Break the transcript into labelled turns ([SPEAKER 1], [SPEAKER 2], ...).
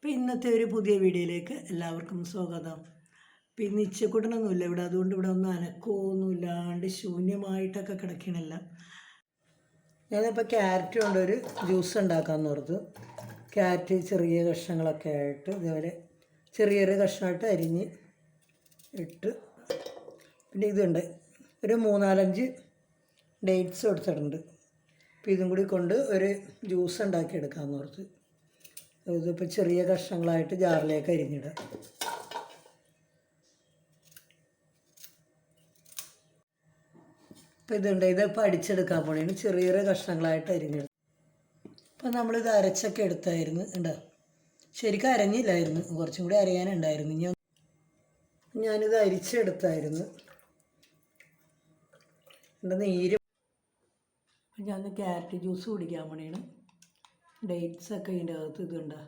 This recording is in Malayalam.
[SPEAKER 1] അപ്പോൾ ഇന്നത്തെ ഒരു പുതിയ വീഡിയോയിലേക്ക് എല്ലാവർക്കും സ്വാഗതം. അപ്പോൾ ഇന്ന് ഇച്ചക്കൂട്ടനൊന്നുമില്ല ഇവിടെ അതുകൊണ്ട് ഇവിടെ ഒന്നും അനക്കമൊന്നുമില്ലാണ്ട് ശൂന്യമായിട്ടൊക്കെ കിടക്കണില്ല. ഞാനിപ്പോൾ ക്യാരറ്റ് കൊണ്ടൊരു ജ്യൂസ് ഉണ്ടാക്കാമെന്ന് ഓർത്തു. ക്യാരറ്റ് ചെറിയ കഷ്ണങ്ങളൊക്കെ ആയിട്ട് ഇതേപോലെ ചെറിയ ചെറിയ കഷ്ണമായിട്ട് അരിഞ്ഞ് ഇട്ട് പിന്നെ ഇതുണ്ട്. ഒരു മൂന്നാലഞ്ച് ഡേറ്റ്സ് കൊടുത്തിട്ടുണ്ട്. അപ്പോൾ ഇതും കൂടി കൊണ്ട് ഒരു ജ്യൂസ് ഉണ്ടാക്കി എടുക്കാമെന്ന് ഓർത്ത്. ഇതിപ്പോൾ ചെറിയ കഷ്ണങ്ങളായിട്ട് ജാറിലേക്ക് അരിഞ്ഞിടുക. അപ്പോൾ ഇതുണ്ട് ഇതിപ്പോൾ അടിച്ചെടുക്കാൻ പോണേന് ചെറിയ ചെറിയ കഷ്ണങ്ങളായിട്ട് അരിഞ്ഞിടും അപ്പോൾ നമ്മളിത് അരച്ചൊക്കെ എടുത്തായിരുന്നു ഉണ്ടോ ശരിക്കും അരഞ്ഞില്ലായിരുന്നു കുറച്ചും കൂടി അരയാനുണ്ടായിരുന്നു. ഞാൻ ഞാനിത് അരിച്ചെടുത്തായിരുന്നു. എന്റെ നീര്. ഞാൻ ക്യാരറ്റ് ജ്യൂസ് കുടിക്കാൻ പോണേണ് ഡേറ്റ്സ് ഒക്കെ ഇതിന്റെ അകത്ത് ഇതുണ്ട്.